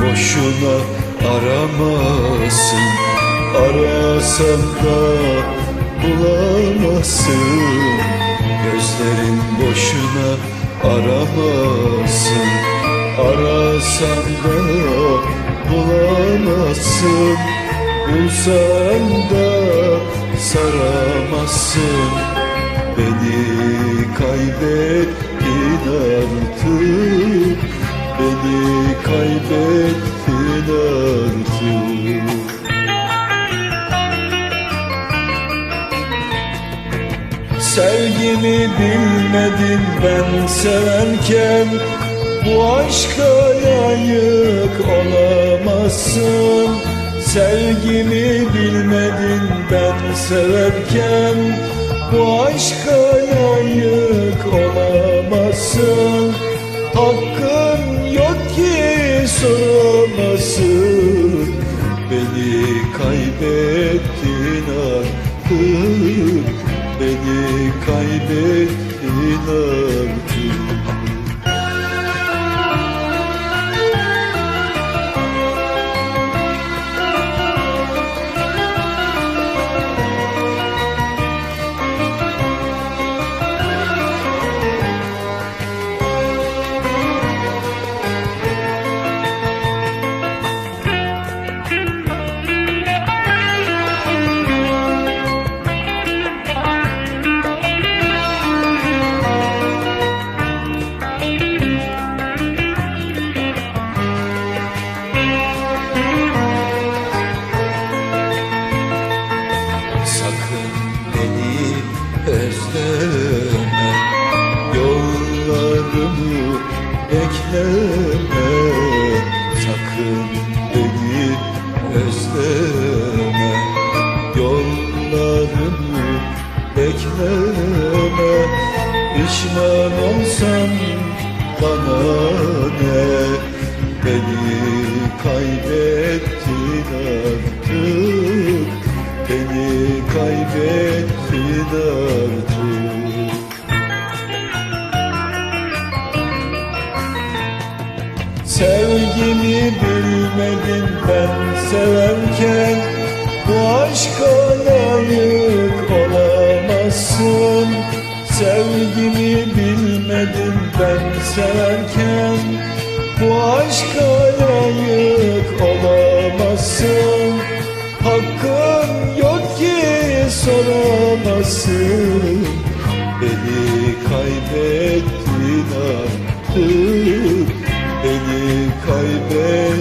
boşuna aramasın. Arasan da bulamazsın. Gözlerin boşuna aramasın. Arasan da bulamazsın. Bulsan da saramazsın. Beni kaybettin artık Beni kaybettin artık. Sevgimi bilmedin ben severken Bu aşka layık olamazsın. Sevgimi bilmedin ben severken Bu aşka layık olamazsın. Ki soramazsın Beni kaybettin artık bekleme Sakın beni özleme. Yollarımı bekleme. Pişman olsam bana ne? Beni kaybettin artık. Beni kaybettin artık Sevgimi bilmedin ben severken Bu aşka layık olamazsın. Sevgimi bilmedin ben severken Bu aşka layık olamazsın. Hakkın yok ki soramazsın. Beni kaybettin artık kaybettin